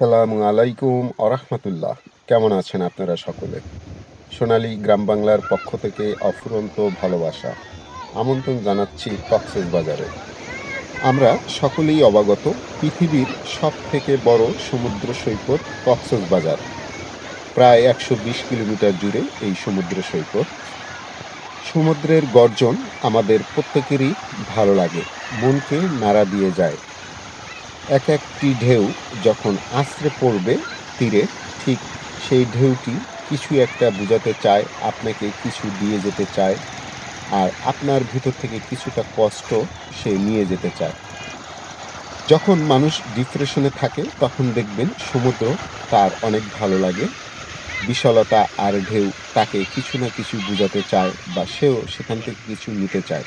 আসসালামু আলাইকুম আরহামতুল্লাহ কেমন আছেন আপনারা সকলে? সোনালী গ্রাম বাংলার পক্ষ থেকে অফুরন্ত ভালোবাসা। আমন্ত্রণ জানাচ্ছি কক্সেস বাজারে। আমরা সকলেই অবগত পৃথিবীর সব থেকে বড় সমুদ্র সৈকত কক্সেস বাজার। প্রায় একশো বিশ কিলোমিটার জুড়ে এই সমুদ্র সৈকত। সমুদ্রের গর্জন আমাদের প্রত্যেকেরই ভালো লাগে। মনকে নাড়া দিয়ে যায়। এক একটি ঢেউ যখন আছড়ে পড়বে তীরে, ঠিক সেই ঢেউটি কিছু একটা বোঝাতে চায়, আপনাকে কিছু দিয়ে যেতে চায় আর আপনার ভিতর থেকে কিছুটা কষ্ট সে নিয়ে যেতে চায়। যখন মানুষ ডিপ্রেশনে থাকে, তখন দেখবেন সমুদ্র তার অনেক ভালো লাগে, বিশালতা আর ঢেউ তাকে কিছু না কিছু বোঝাতে চায় বা সেও সেখান থেকে কিছু নিতে চায়।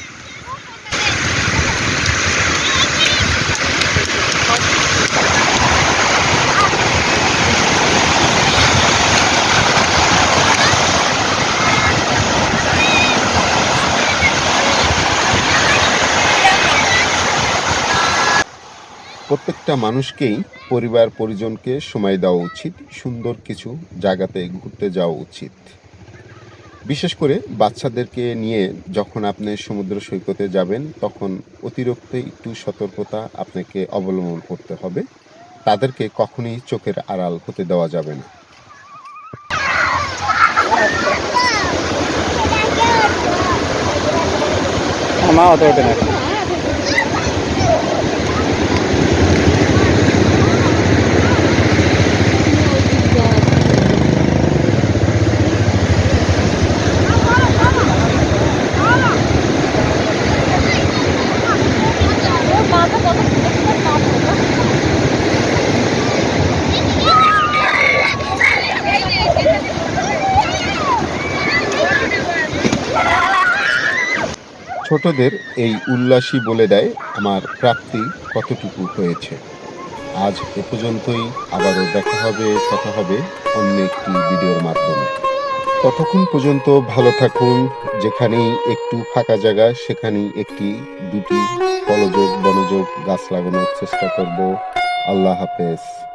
প্রত্যেকটা মানুষকেই পরিবার, পরিজনকে সময় দেওয়া উচিত, সুন্দর কিছু জায়গাতে ঘুরতে যাওয়া উচিত। বিশেষ করে বাচ্চাদেরকে নিয়ে যখন আপনি সমুদ্র সৈকতে যাবেন, তখন অতিরিক্ত একটু সতর্কতা আপনাকে অবলম্বন করতে হবে। তাদেরকে কখনোই চোখের আড়াল হতে দেওয়া যাবে না। মা অত না। ছোটদের এই উল্লাসই বলে দেয় আমার প্রাপ্তি কতটুকু হয়েছে। আজ এ পর্যন্তই, আবারও দেখা হবে, কথা হবে অন্য একটি ভিডিওর মাধ্যমে। ততক্ষণ পর্যন্ত ভালো থাকুন, যেখানেই একটু ফাঁকা জায়গা, সেখানেই একটি, দুটি ফলযোগ বনযোগ গাছ লাগানোর চেষ্টা করব। আল্লাহ হাফেজ।